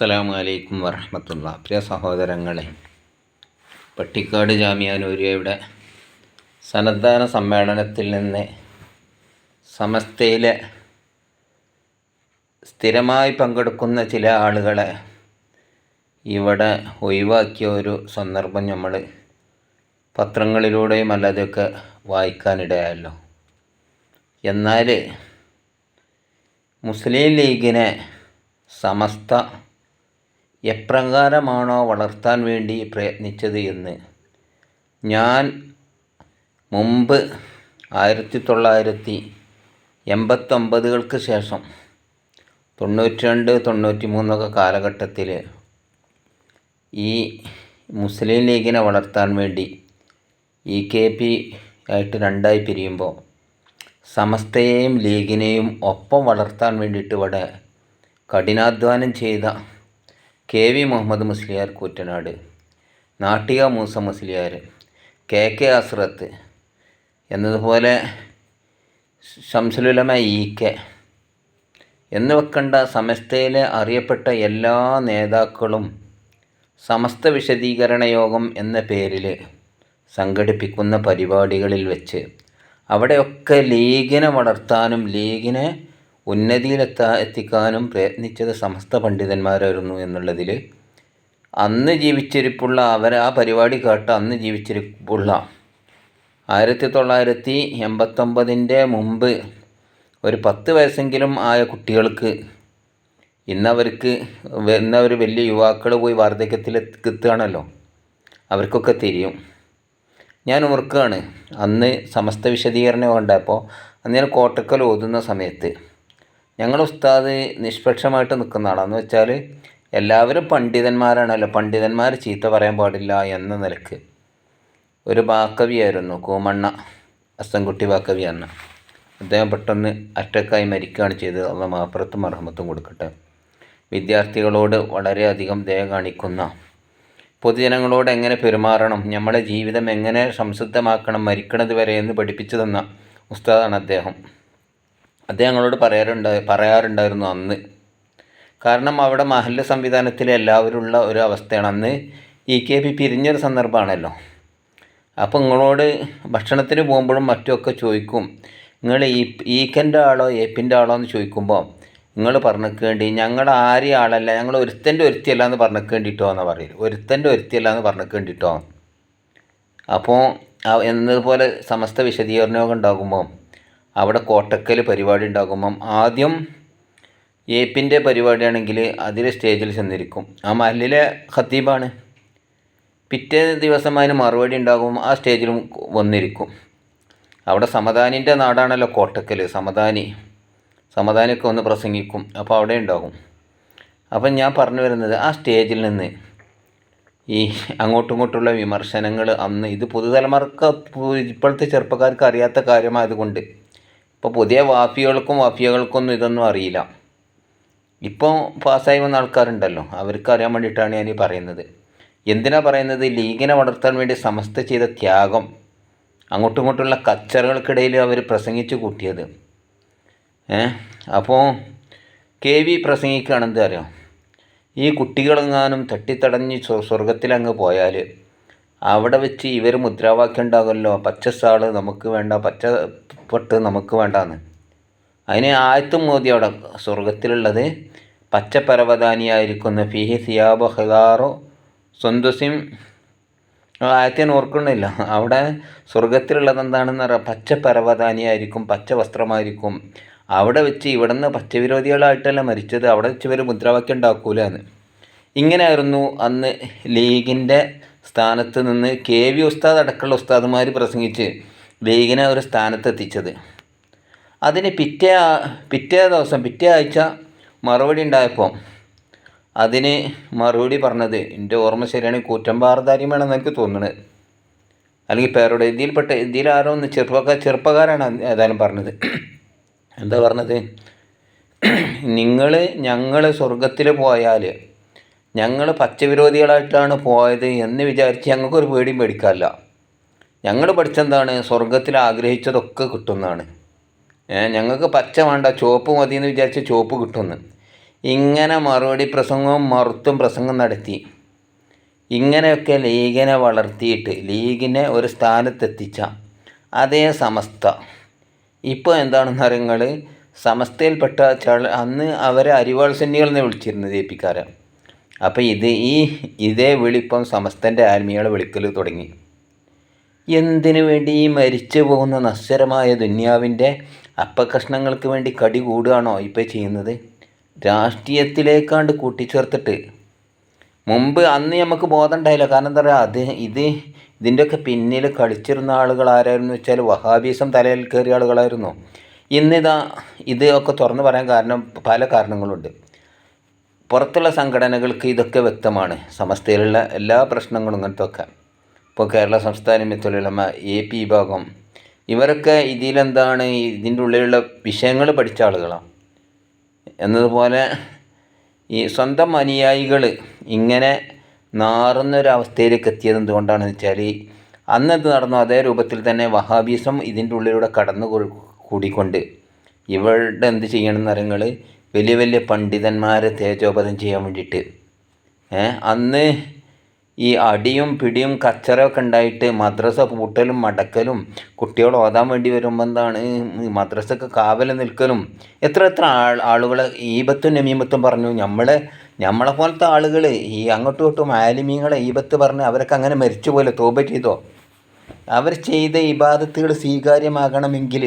അസ്സലാമു അലൈക്കും വറഹമത്തുള്ള. പ്രിയ സഹോദരങ്ങളെ പട്ടിക്കാട് ജാമ്യാനൂര്യയുടെ സന്നദ്ധാന സമ്മേളനത്തിൽ നിന്ന് സമസ്തയിലെ സ്ഥിരമായി പങ്കെടുക്കുന്ന ചില ആളുകളെ ഇവിടെ ഒഴിവാക്കിയ ഒരു സന്ദർഭം നമ്മൾ പത്രങ്ങളിലൂടെയും അല്ലാതെയൊക്കെ വായിക്കാനിടയായല്ലോ. എന്നാൽ മുസ്ലിം ലീഗിനെ സമസ്ത എപ്രകാരമാണോ വളർത്താൻ വേണ്ടി പ്രയത്നിച്ചത് എന്ന്. ഞാൻ മുമ്പ് ആയിരത്തി തൊള്ളായിരത്തി എൺപത്തൊമ്പതുകൾക്ക് ശേഷം തൊണ്ണൂറ്റി രണ്ട് തൊണ്ണൂറ്റി മൂന്നൊക്കെ കാലഘട്ടത്തിൽ ഈ മുസ്ലിം ലീഗിനെ വളർത്താൻ വേണ്ടി ഇ കെ പി ആയിട്ട് രണ്ടായി പിരിയുമ്പോൾ സമസ്തയെയും ലീഗിനെയും ഒപ്പം വളർത്താൻ വേണ്ടിയിട്ട് ഇവിടെ കഠിനാധ്വാനം ചെയ്ത K V Muhammad Musliyar Koottanad Nattika Moosa Musliyar K K Hazrat എന്നതുപോലെ ശംസലുലമ ഇ കെ എന്ന് വെക്കേണ്ട സമസ്തയിലെ അറിയപ്പെട്ട എല്ലാ നേതാക്കളും സമസ്ത വിശദീകരണ യോഗം എന്ന പേരിൽ സംഘടിപ്പിക്കുന്ന പരിപാടികളിൽ വെച്ച് അവിടെയൊക്കെ ലീഗിനെ വളർത്താനും ലീഗിനെ ഉന്നതിയിലെത്താ എത്തിക്കാനും പ്രയത്നിച്ചത് സമസ്ത പണ്ഡിതന്മാരായിരുന്നു എന്നുള്ളതിൽ അന്ന് ജീവിച്ചിരിപ്പുള്ള അവർ ആ പരിപാടി കേട്ട അന്ന് ജീവിച്ചിരിപ്പുള്ള ആയിരത്തി തൊള്ളായിരത്തി എൺപത്തൊമ്പതിന്റെ മുമ്പ് ഒരു പത്ത് വയസ്സെങ്കിലും ആയ കുട്ടികൾക്ക് ഇന്നവർക്ക് ഇന്നവർ വലിയ യുവാക്കൾ പോയി വാർദ്ധക്യത്തിൽ എത്തുകയാണല്ലോ അവർക്കൊക്കെ തിരിയും. ഞാൻ ഓർക്കുകയാണ് അന്ന് സമസ്ത വിശദീകരണം ഉണ്ടായപ്പോൾ അന്ന് ഞാൻ കോട്ടക്കൽ ഓതുന്ന സമയത്ത് ഞങ്ങൾ ഉസ്താദ് നിഷ്പക്ഷമായിട്ട് നിൽക്കുന്ന ആളാന്ന് വെച്ചാൽ എല്ലാവരും പണ്ഡിതന്മാരാണല്ലോ. പണ്ഡിതന്മാർ ചീത്ത പറയാൻ പാടില്ല എന്ന നിലയ്ക്ക്. ഒരു ബാക്കവിയായിരുന്നു കൂമണ്ണ അസ്തൻകുട്ടി ബാക്കവി എന്ന അദ്ദേഹം പെട്ടെന്ന് അറ്റക്കായി മരിക്കുകയാണ് ചെയ്തത്. അള്ള മാപ്പുറത്തും അർഹമത്തും കൊടുക്കട്ടെ. വിദ്യാർത്ഥികളോട് വളരെയധികം ദയ കാണിക്കുന്ന പൊതുജനങ്ങളോട് എങ്ങനെ പെരുമാറണം നമ്മുടെ ജീവിതം എങ്ങനെ സംശുദ്ധമാക്കണം മരിക്കണത് വരെ എന്ന് പഠിപ്പിച്ചു തന്ന ഉസ്താദാണ് അദ്ദേഹം. അദ്ദേഹം ഞങ്ങളോട് പറയാറുണ്ട് പറയാറുണ്ടായിരുന്നു അന്ന്. കാരണം അവിടെ മഹല്ല സംവിധാനത്തിൽ എല്ലാവരുള്ള ഒരു അവസ്ഥയാണ്. അന്ന് ഇ കെ പി പിരിഞ്ഞൊരു സന്ദർഭമാണല്ലോ. അപ്പോൾ നിങ്ങളോട് ഭക്ഷണത്തിന് പോകുമ്പോഴും മറ്റുമൊക്കെ ചോദിക്കും നിങ്ങൾ ഈ ഈക്കന്റെ ആളോ ഏപ്പിന്റെ ആളോ എന്ന് ചോദിക്കുമ്പോൾ നിങ്ങൾ പറഞ്ഞേക്കേണ്ടി ഞങ്ങൾ ആരെയും ആളല്ല ഞങ്ങൾ ഒരുത്തന്റെ ഒരുത്തിയല്ല എന്ന് പറഞ്ഞേക്കേണ്ടിട്ടോ എന്നാണ് പറയൽ. ഒരുത്തന്റെ ഒരുത്തിയല്ല എന്ന് പറഞ്ഞേക്കേണ്ടിട്ടോ? അപ്പോൾ എന്നതുപോലെ സമസ്ത വിശദീകരണമൊക്കെ ഉണ്ടാകുമ്പോൾ അവിടെ കോട്ടക്കൽ പരിപാടി ഉണ്ടാകുമ്പം ആദ്യം ഏപ്പിന്റെ പരിപാടിയാണെങ്കിൽ അതിൽ സ്റ്റേജിൽ ചെന്നിരിക്കും. ആ മഹലിലെ ഖത്തീബാണ്. പിറ്റേ ദിവസം അതിന് മറുപടി ഉണ്ടാകും ആ സ്റ്റേജിലും വന്നിരിക്കും. അവിടെ സമദാനിന്റെ നാടാണല്ലോ കോട്ടക്കൽ സമദാനി. സമദാനിയൊക്കെ ഒന്ന് പ്രസംഗിക്കും അപ്പോൾ അവിടെ ഉണ്ടാകും. അപ്പം ഞാൻ പറഞ്ഞു വരുന്നത് ആ സ്റ്റേജിൽ നിന്ന് ഈ അങ്ങോട്ടും ഇങ്ങോട്ടുള്ള വിമർശനങ്ങൾ അന്ന് ഇത് പുതുതലമുറക്ക് ഇപ്പോഴത്തെ ചെറുപ്പക്കാർക്ക് അറിയാത്ത കാര്യമായതുകൊണ്ട് ഇപ്പോൾ പുതിയ വാഫികൾക്കും വാഫികൾക്കൊന്നും ഇതൊന്നും അറിയില്ല. ഇപ്പോൾ പാസ്സായി വന്ന ആൾക്കാരുണ്ടല്ലോ. അവർക്ക് അറിയാൻ വേണ്ടിയിട്ടാണ് ഞാൻ ഈ പറയുന്നത്. എന്തിനാ പറയുന്നത്? ലീഗിനെ വളർത്താൻ വേണ്ടി സമസ്ത ചെയ്ത ത്യാഗം അങ്ങോട്ടും ഇങ്ങോട്ടുള്ള കച്ചറകൾക്കിടയിൽ അവർ പ്രസംഗിച്ച് കൂട്ടിയത്. അപ്പോൾ കെ വി പ്രസംഗിക്കുകയാണെന്താ അറിയാം? ഈ കുട്ടികളെങ്ങാനും തട്ടിത്തടഞ്ഞ് സ്വർഗത്തിലങ്ങ് പോയാൽ അവിടെ വെച്ച് ഇവർ മുദ്രാവാക്യം ഉണ്ടാകുമല്ലോ. പച്ചസാൾ നമുക്ക് വേണ്ട പച്ച പൊട്ട് നമുക്ക് വേണ്ടാന്ന്. അതിന് ആയത്തും മോദി അവിടെ സ്വർഗത്തിലുള്ളത് പച്ചപ്പരവധാനിയായിരിക്കുന്ന ഫിഹി സിയാബ് ഹിദാറോ സ്വന്തസിം. ആയത്തേന് ഓർക്കണില്ല അവിടെ സ്വർഗത്തിലുള്ളത് എന്താണെന്ന് പറയാം പച്ച പരവതാനിയായിരിക്കും പച്ച വസ്ത്രമായിരിക്കും അവിടെ വെച്ച് ഇവിടുന്ന് പച്ചവിരോധികളായിട്ടല്ല മരിച്ചത്. അവിടെ വെച്ച് ഇവർ മുദ്രാവാക്യം ഉണ്ടാക്കൂലെന്ന്. ഇങ്ങനെയായിരുന്നു അന്ന് ലീഗിന്റെ സ്ഥാനത്ത് നിന്ന് കെ വി ഉസ്താദ് അടക്കമുള്ള ഉസ്താദുമാർ പ്രസംഗിച്ച് ലീഗിനെ ഒരു സ്ഥാനത്തെത്തിച്ചത്. അതിന് പിറ്റേ പിറ്റേ ദിവസം പിറ്റേ ആഴ്ച മറുപടി ഉണ്ടായപ്പോൾ അതിന് മറുപടി പറഞ്ഞത് എന്റെ ഓർമ്മ ശരിയാണ് കൂറ്റമ്പാറധാര്യമാണെന്ന് എനിക്ക് തോന്നുന്നത്. അല്ലെങ്കിൽ പേരുടെ ഇതിൽപ്പെട്ട ആരോ ഒന്ന് ചെറുപ്പക്കാർ ചെറുപ്പക്കാരാണ് ഏതായാലും പറഞ്ഞത്. എന്താ പറഞ്ഞത്? നിങ്ങൾ ഞങ്ങൾ സ്വർഗത്തിൽ പോയാൽ ഞങ്ങൾ പച്ചവിരോധികളായിട്ടാണ് പോയത് എന്ന് വിചാരിച്ച് ഞങ്ങൾക്കൊരു പേടിയും പേടിക്കാറില്ല. ഞങ്ങൾ പഠിച്ചെന്താണ്? സ്വർഗത്തിൽ ആഗ്രഹിച്ചതൊക്കെ കിട്ടുന്നതാണ്. ഞങ്ങൾക്ക് പച്ച വേണ്ട ചുവപ്പ് മതി എന്ന് വിചാരിച്ച് ചുവപ്പ് കിട്ടുമെന്ന് ഇങ്ങനെ മറുപടി പ്രസംഗവും മറുത്തും പ്രസംഗം നടത്തി. ഇങ്ങനെയൊക്കെ ലീഗിനെ വളർത്തിയിട്ട് ലീഗിനെ ഒരു സ്ഥാനത്തെത്തിച്ച അതേ സമസ്ത. ഇപ്പോൾ എന്താണെന്ന് അറിയങ്ങൾ സമസ്തയിൽപ്പെട്ട ചള അന്ന് അവരെ അരിവാൾ സെന്നികൾ എന്ന് വിളിച്ചിരുന്നത് എ പിക്കാരെ അപ്പോൾ ഇത് ഈ ഇതേ വിളിപ്പം സമസ്തന്റെ ആത്മീയകളെ വിളിക്കൽ തുടങ്ങി. എന്തിനു വേണ്ടി ഈ മരിച്ചു പോകുന്ന നശ്വരമായ ദുന്യാവിന്റെ അപ്പകഷ്ണങ്ങൾക്ക് വേണ്ടി കടി കൂടുകയാണോ ഇപ്പോൾ ചെയ്യുന്നത്? രാഷ്ട്രീയത്തിലേക്കാണ്ട് കൂട്ടിച്ചേർത്തിട്ട്. മുമ്പ് അന്ന് നമുക്ക് ബോധം ഉണ്ടായില്ല. കാരണം എന്താ പറയുക അത് ഇത് ഇതിന്റെയൊക്കെ പിന്നിൽ കളിച്ചിരുന്ന ആളുകൾ ആരായിരുന്നു വെച്ചാൽ വഹാബീസം തലയിൽ കയറിയ ആളുകളായിരുന്നു. ഇന്നിതാ ഇത് ഒക്കെ തുറന്നു പറയാൻ കാരണം പല കാരണങ്ങളുണ്ട്. പുറത്തുള്ള സംഘടനകൾക്ക് ഇതൊക്കെ വ്യക്തമാണ്. സമസ്തയിലുള്ള എല്ലാ പ്രശ്നങ്ങളും ഇങ്ങനത്തെ ഒക്കെ. ഇപ്പോൾ കേരള സംസ്ഥാന മിത്തുലമ എ പി വിഭാഗം ഇവരൊക്കെ ഇതിലെന്താണ്? ഇതിന്റെ ഉള്ളിലുള്ള വിഷയങ്ങൾ പഠിച്ച ആളുകളാണ് എന്നതുപോലെ ഈ സ്വന്തം അനുയായികൾ ഇങ്ങനെ നാറുന്നൊരവസ്ഥയിലേക്ക് എത്തിയത് എന്തുകൊണ്ടാണെന്ന് വെച്ചാൽ അന്നത് നടന്നു അതേ രൂപത്തിൽ തന്നെ വഹാബീസം ഇതിന്റെ ഉള്ളിലൂടെ കടന്നു കൂടിക്കൊണ്ട് ഇവരുടെ എന്ത് ചെയ്യണമെന്ന് അറിയങ്ങൾ വലിയ വലിയ പണ്ഡിതന്മാരെ തേജോപതം ചെയ്യാൻ വേണ്ടിയിട്ട്. അന്ന് ഈ അടിയും പിടിയും കച്ചറയൊക്കെ ഉണ്ടായിട്ട് മദ്രസ പൂട്ടലും മടക്കലും കുട്ടികൾ ഓതാൻ വേണ്ടി വരുമ്പോൾ എന്താണ്? മദ്രസക്ക് കാവൽ നിൽക്കലും. എത്ര എത്ര ആൾ ആളുകൾ ഈബത്തും നമീമത്തും പറഞ്ഞു നമ്മളെ നമ്മളെ പോലത്തെ ആളുകൾ ഈ അങ്ങോട്ടും ഇങ്ങോട്ടും ആലിമീങ്ങളെ ഈബത്ത് പറഞ്ഞ് അവരൊക്കെ അങ്ങനെ മരിച്ചു പോലെ തോപ ചെയ്തോ? അവർ ചെയ്ത ഇബാദത്തുകൾ സ്വീകാര്യമാകണമെങ്കിൽ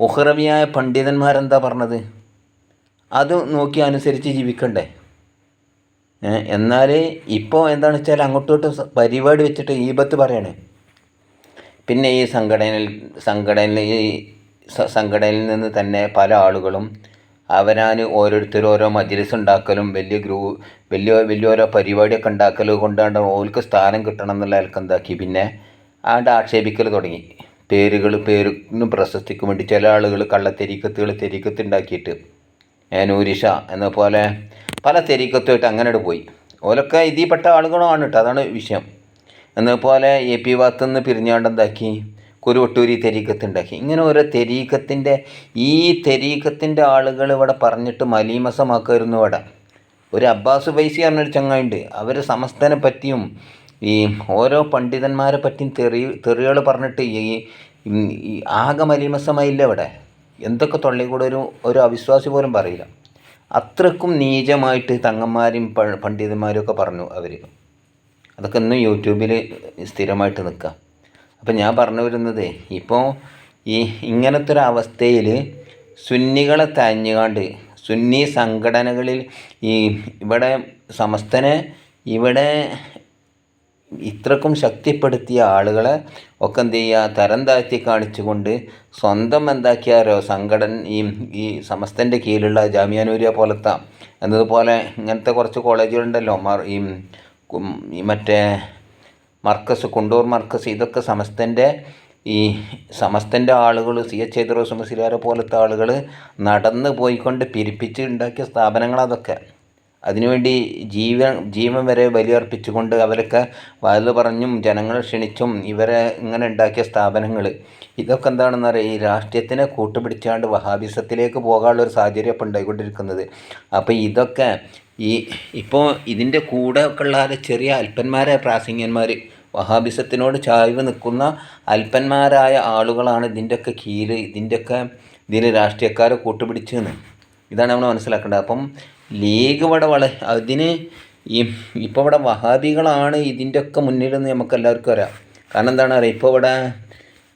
ഉഹ്റവിയായ പണ്ഡിതന്മാരെന്താ പറഞ്ഞത്? അത് നോക്കി അനുസരിച്ച് ജീവിക്കണ്ടേ? എന്നാൽ ഇപ്പോൾ എന്താണെന്ന് വെച്ചാൽ അങ്ങോട്ടും ഇങ്ങോട്ടും പരിപാടി വെച്ചിട്ട് ഈബത്ത് പറയണേ. പിന്നെ ഈ സംഘടനയിൽ സംഘടനയിൽ ഈ സംഘടനയിൽ നിന്ന് തന്നെ പല ആളുകളും അവരാൻ ഓരോരുത്തരും ഓരോ മജ്ലിസ് ഉണ്ടാക്കലും വലിയ ഗ്രൂ വലിയ വലിയ ഓരോ പരിപാടിയൊക്കെ ഉണ്ടാക്കൽ കൊണ്ടാണ്ട് ഓൽക്ക് സ്ഥാനം കിട്ടണം എന്നുള്ള ആൾക്ക് എന്താക്കി പിന്നെ ആണ്ട് ആക്ഷേപിക്കൽ തുടങ്ങി. പേരുകൾ പേരിനും പ്രശസ്തിക്കും വേണ്ടി ചില ആളുകൾ കള്ളത്തെരിക്കത്തുകൾ തെരീക്കത്ത് ഉണ്ടാക്കിയിട്ട്. ഏ, നൂരിഷ എന്നപോലെ പല തെരീക്കത്തുമായിട്ട് അങ്ങനെ പോയി. ഓലൊക്കെ ഇതിൽപ്പെട്ട ആളുകളാണ് കേട്ടോ അതാണ് വിഷയം. എന്നപോലെ എ പി ഭാഗത്തു നിന്ന് പിരിഞ്ഞാണ്ട് എന്താക്കി? കുരുവട്ടൂരി തെരീക്കത്ത് ഉണ്ടാക്കി. ഇങ്ങനെ ഓരോ തെരീക്കത്തിന്റെ ഈ തെരീക്കത്തിന്റെ ആളുകൾ ഇവിടെ പറഞ്ഞിട്ട് മലീമസമാക്കായിരുന്നു ഇവിടെ. ഒരു അബ്ബാസ് ബൈസി പറഞ്ഞൊരു ചങ്ങായിണ്ട്. അവർ സമസ്തനെ പറ്റിയും ഈ ഓരോ പണ്ഡിതന്മാരെ പറ്റിയും തെറി തെറികൾ പറഞ്ഞിട്ട് ഈ ആകെ മലീമസമായില്ല ഇവിടെ. എന്തൊക്കെ തൊള്ളി കൂടെ ഒരു ഒരു അവിശ്വാസി പോലും പറയില്ല. അത്രക്കും നീചമായിട്ട് തങ്ങന്മാരും പണ്ഡിതന്മാരും ഒക്കെ പറഞ്ഞു അവർ അതൊക്കെ ഇന്നും യൂട്യൂബിൽ സ്ഥിരമായിട്ട് നിൽക്കുക അപ്പം ഞാൻ പറഞ്ഞു വരുന്നത് ഇപ്പോൾ ഈ ഇങ്ങനത്തെ ഒരു അവസ്ഥയിൽ സുന്നികളെ തഴഞ്ഞുകാണ്ട് സുന്നി സംഘടനകളിൽ ഈ ഇവിടെ സമസ്തനെ ഇവിടെ ഇത്രക്കും ശക്തിപ്പെടുത്തിയ ആളുകളെ ഒക്കെ എന്ത് ചെയ്യുക തരം താഴ്ത്തി കാണിച്ചുകൊണ്ട് സ്വന്തം എന്താക്കിയാരോ സംഘടന ഈ ഈ സമസ്തന്റെ കീഴിലുള്ള ജാമ്യാനൂരിയ പോലത്തെ എന്നതുപോലെ ഇങ്ങനത്തെ കുറച്ച് കോളേജുകളുണ്ടല്ലോ ഈ മറ്റേ മർക്കസ് കുണ്ടൂർ മർക്കസ് ഇതൊക്കെ സമസ്തന്റെ ഈ സമസ്തന്റെ ആളുകൾ സി എച്ച് മുസ്ലിയാരെ പോലത്തെ ആളുകൾ നടന്ന് പോയിക്കൊണ്ട് പിരിപ്പിച്ച് ഉണ്ടാക്കിയ സ്ഥാപനങ്ങൾ അതൊക്കെ. അതിനുവേണ്ടി ജീവൻ ജീവൻ വരെ ബലിയർപ്പിച്ചുകൊണ്ട് അവരൊക്കെ വയത് പറഞ്ഞും ജനങ്ങളെ ക്ഷണിച്ചും ഇവരെ ഇങ്ങനെ ഉണ്ടാക്കിയ സ്ഥാപനങ്ങൾ ഇതൊക്കെ എന്താണെന്ന് അറിയാം ഈ രാഷ്ട്രീയത്തിനെ കൂട്ടുപിടിച്ചാണ്ട് വഹാബിസത്തിലേക്ക് പോകാനുള്ള ഒരു സാഹചര്യം ഇപ്പോൾ ഉണ്ടായിക്കൊണ്ടിരിക്കുന്നത്. അപ്പോൾ ഇതൊക്കെ ഈ ഇപ്പോൾ ഇതിന്റെ കൂടെ ഒക്കെ ഉള്ള ചെറിയ അല്പന്മാരെ പ്രാസിംഗ്യന്മാർ വഹാബിസത്തിനോട് ചായ്വ് നിൽക്കുന്ന അല്പന്മാരായ ആളുകളാണ് ഇതിന്റെയൊക്കെ കീഴ് ഇതിന്റെയൊക്കെ ഇതിൽ രാഷ്ട്രീയക്കാരെ കൂട്ടുപിടിച്ചെന്ന്. ഇതാണ് നമ്മൾ മനസ്സിലാക്കേണ്ടത്. അപ്പം ലീഗ് ഇവിടെ വള അതിന് ഈ ഇപ്പോൾ ഇവിടെ വഹാബികളാണ് ഇതിന്റെ ഒക്കെ മുന്നിലെന്ന് നമുക്ക് എല്ലാവർക്കും അറിയാം. കാരണം എന്താണ് അറിയാം? ഇപ്പോൾ ഇവിടെ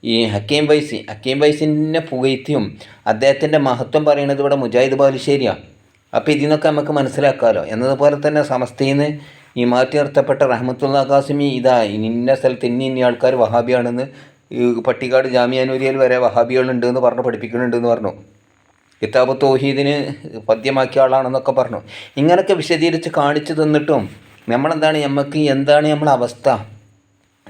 ഈ ഹക്കീം ബൈസി ഹക്കീം വൈസിനെ പുകഴ്ത്തിയും അദ്ദേഹത്തിന്റെ മഹത്വം പറയുന്നത് ഇവിടെ മുജാഹിദ് ബാലുശ്ശേരിയാണ് അപ്പോൾ ഇതിനൊക്കെ നമുക്ക് മനസ്സിലാക്കാമല്ലോ എന്നതുപോലെ തന്നെ സമസ്തയിൽ നിന്ന് ഈ മാറ്റി നിർത്തപ്പെട്ട റഹ്മത്തുള്ള ഖാസിമി ഇതാ ഇന്ന സ്ഥലത്ത് ഇന്ന ഇന്ന ആൾക്കാർ വഹാബിയാണെന്ന് പട്ടിക്കാട് ജാമ്യാനൂരിയയിൽ വരെ വഹാബികളുണ്ട് എന്ന് പറഞ്ഞ് പഠിപ്പിക്കുന്നുണ്ട് എന്ന് പറഞ്ഞു. കിതാബ് തോഹീദിന് പദ്യമാക്കിയ ആളാണെന്നൊക്കെ പറഞ്ഞു. ഇങ്ങനെയൊക്കെ വിശദീകരിച്ച് കാണിച്ചു തന്നിട്ടും നമ്മളെന്താണ് നമുക്ക് എന്താണ് നമ്മളെ അവസ്ഥ?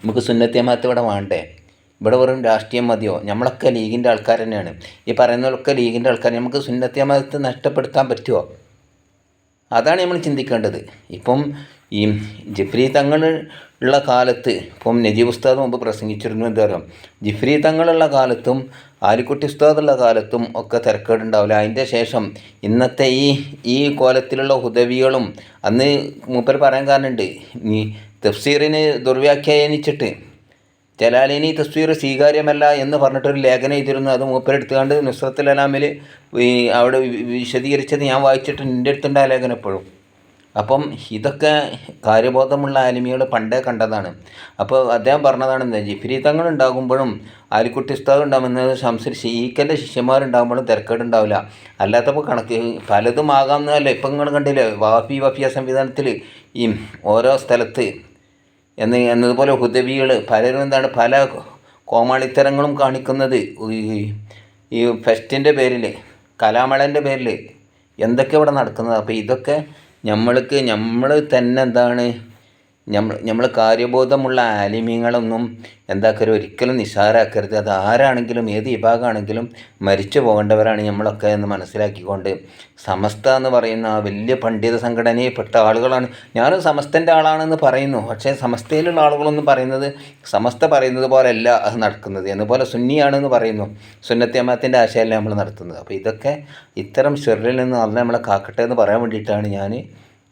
നമുക്ക് സുന്നത്തിയമാത്ത് ഇവിടെ വേണ്ടേ? ഇവിടെ വെറും രാഷ്ട്രീയം മതിയോ? നമ്മളൊക്കെ ലീഗിന്റെ ആൾക്കാർ തന്നെയാണ്. ഈ പറയുന്നവരൊക്കെ ലീഗിന്റെ ആൾക്കാർ. നമുക്ക് സുന്നത്തിയമാത്ത് നഷ്ടപ്പെടുത്താൻ പറ്റുമോ അതാണ് നമ്മൾ ചിന്തിക്കേണ്ടത്. ഇപ്പം ഈ ജിഫ്രി തങ്ങൾ ഉള്ള കാലത്ത് ഇപ്പം നജീബ് ഉസ്താദ് മുമ്പ് പ്രസംഗിച്ചിരുന്നു എന്താ പറയുക ജിഫ്രി തങ്ങളുള്ള കാലത്തും ആലിക്കുട്ടി ഉസ്താദുള്ള കാലത്തും ഒക്കെ തിരക്കേടുണ്ടാവില്ല. അതിന്റെ ശേഷം ഇന്നത്തെ ഈ ഈ കോലത്തിലുള്ള ഹുദവികളും അന്ന് മൂപ്പർ പറയാൻ കാരണമുണ്ട് ഈ തഫ്സീറിന് ദുർവ്യാഖ്യാനിച്ചിട്ട് ജലാലിനി തസ്വീർ സ്വീകാര്യമല്ല എന്ന് പറഞ്ഞിട്ടൊരു ലേഖനം എഴുതിയിരുന്നു. അത് മൂപ്പരെടുത്തുകൊണ്ട് നുസ്രത്തുൽ അലാമിൽ അവിടെ വിശദീകരിച്ചത് ഞാൻ വായിച്ചിട്ട് എന്റെ അടുത്തുണ്ട് ആ ലേഖനം എപ്പോഴും. അപ്പം ഇതൊക്കെ കാര്യബോധമുള്ള ആലിമികൾ പണ്ടേ കണ്ടതാണ്. അപ്പോൾ അദ്ദേഹം പറഞ്ഞതാണ് എന്താ ജിഫ്രി തങ്ങൾ ഉണ്ടാകുമ്പോഴും ആലിക്കുട്ടി ഉസ്താദ് ഉണ്ടാകുമെന്നത് ശംസർ ഷീക്കന്റെ ശിഷ്യന്മാരുണ്ടാകുമ്പോഴും തിരക്കേടുണ്ടാവില്ല. അല്ലാത്തപ്പോൾ കണക്ക് പലതും ആകാമെന്നല്ല ഇപ്പം നിങ്ങൾ കണ്ടില്ലേ? വാഫി വഫിയ സംവിധാനത്തിൽ ഈ ഓരോ സ്ഥലത്ത് എന്ന് എന്നതുപോലെ ഹുദവികൾ പലരും എന്താണ് പല കോമാളിത്തരങ്ങളും കാണിക്കുന്നത് ഈ ഫെസ്റ്റിന്റെ പേരിൽ കലാമേളന്റെ പേരിൽ എന്തൊക്കെ ഇവിടെ നടക്കുന്നത്? അപ്പോൾ ഇതൊക്കെ നമ്മൾക്ക് നമ്മൾ തന്നെ എന്താണ് നമ്മൾ നമ്മൾ കാര്യബോധമുള്ള ആലിമ്യങ്ങളൊന്നും എന്താക്കരുത് ഒരിക്കലും നിസ്സാരാക്കരുത്. അത് ആരാണെങ്കിലും ഏത് വിഭാഗമാണെങ്കിലും മരിച്ചു പോകേണ്ടവരാണ് നമ്മളൊക്കെ എന്ന് മനസ്സിലാക്കിക്കൊണ്ട് സമസ്ത എന്ന് പറയുന്ന ആ വലിയ പണ്ഡിത സംഘടനയിൽപ്പെട്ട ആളുകളാണ്. ഞാനും സമസ്തന്റെ ആളാണെന്ന് പറയുന്നു. പക്ഷേ സമസ്തയിലുള്ള ആളുകളൊന്നും പറയുന്നത് സമസ്ത പറയുന്നത് പോലെയല്ല അത് നടക്കുന്നത്. എന്നപോലെ സുന്നിയാണെന്ന് പറയുന്നു. സുന്നത്യമാത്തിന്റെ ആശയമല്ല നമ്മൾ നടത്തുന്നത്. അപ്പോൾ ഇതൊക്കെ ഇത്തരം ഷെറിൽ നിന്ന് നമ്മളെ കാക്കട്ടെ എന്ന് പറയാൻ വേണ്ടിയിട്ടാണ് ഞാൻ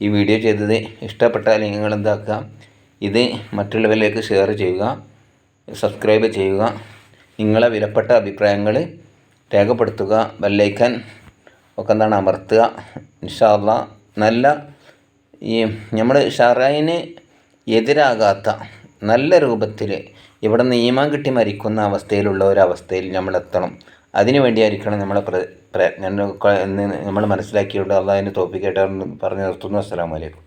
ഈ വീഡിയോ ചെയ്തത് ഇഷ്ടപ്പെട്ടാൽ നിങ്ങൾ എന്താക്കുക ഇത് മറ്റുള്ളവരിലേക്ക് ഷെയർ ചെയ്യുക സബ്സ്ക്രൈബ് ചെയ്യുക നിങ്ങളെ വിലപ്പെട്ട അഭിപ്രായങ്ങൾ രേഖപ്പെടുത്തുക ബെല്ലൈക്കൻ ഒക്കെ എന്താണ് അമർത്തുക. ഇൻഷാല്ല നല്ല ഈ നമ്മൾ ഷറൈന് എതിരാകാത്ത നല്ല രൂപത്തിൽ ഇവിടെ നിയമം കിട്ടി മരിക്കുന്ന അവസ്ഥയിലുള്ള ഒരവസ്ഥയിൽ നമ്മൾ എത്തണം അതിനു വേണ്ടിയായിരിക്കണം പ്ര പ്രയത്നം എന്ന് നമ്മൾ മനസ്സിലാക്കിയുള്ളത് അള്ളാഹുവിന്റെ തോപ്പിക്കേട്ടാണ് പറഞ്ഞു നിർത്തുന്നു. അസ്സലാമു അലൈക്കും.